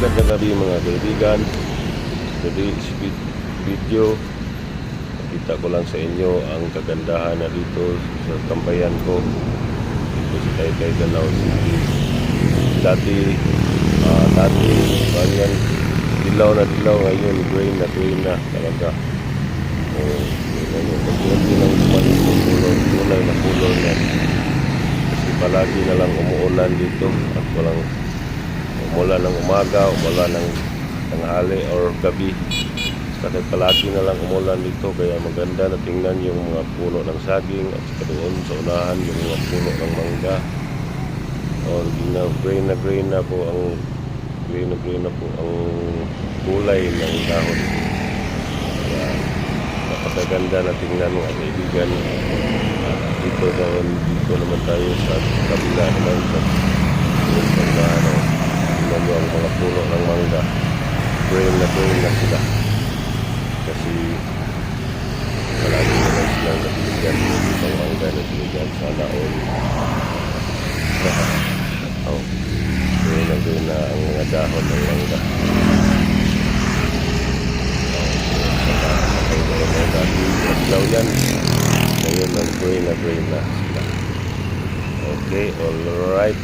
study mga kaibigan. Today's vid- video, nakita ko lang sa inyo ang kagandahan na dito sa tambayan ko. Dito sa Taytay Danau City. Dati, ah, dati, ganyan, dilaw na dilaw ngayon, green na green na talaga. Oh, yun yung pagkunti ng kumalit ng kulor, kulay na kulor na. Kasi palagi na lang umuulan dito at walang mula ng umaga, mula ng tanghali or gabi. Kasi palagi na lang umulan dito kaya maganda na tingnan yung mga puno ng saging at saka doon sa unahan yung mga puno ng mangga. Or na green na green na po ang green na green na po ang kulay ng dahon. Kaya napakaganda na tingnan mga kaibigan. Ah, dito naman, dito naman tayo sa kabila naman sa sa ano, tingnan nyo ang mga puno ng mangga. Green na green na sila. Kasi palagi naman silang nabibigyan ng mangga na binigyan sa laon. oh, green na green na ang mga dahon ng mangga. Ilaw yan. Ngayon, ang green na green na sila. Okay, alright.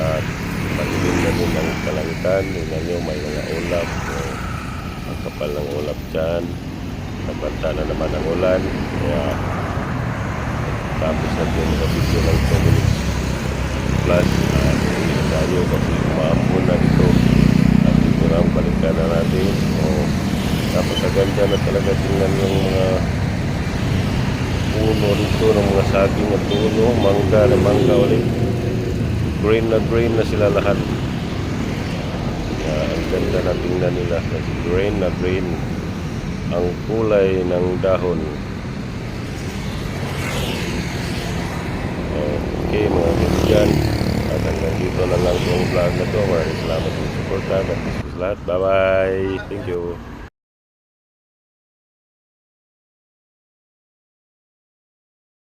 At malilim na din ang kalangitan. Tingnan nyo, may mga ulap. Kapal ng ulap dyan. Nabanta na naman ang ulan. Kaya, tapos natin video ng 2 minutes plus. At hindi na tayo kasi umaambon na ito. At ito na ang balikan na natin. Oh, napakaganda na talaga tingnan yung mga puno dito ng mga saging at puno, mangga na mangga ulit. Green na green na sila lahat. Na nila kasi green na green ang kulay ng dahon. Okay mga kaibigan, at hanggang dito na lang itong vlog na to. Maraming salamat sa support na. God bless lahat. Bye bye. Thank you.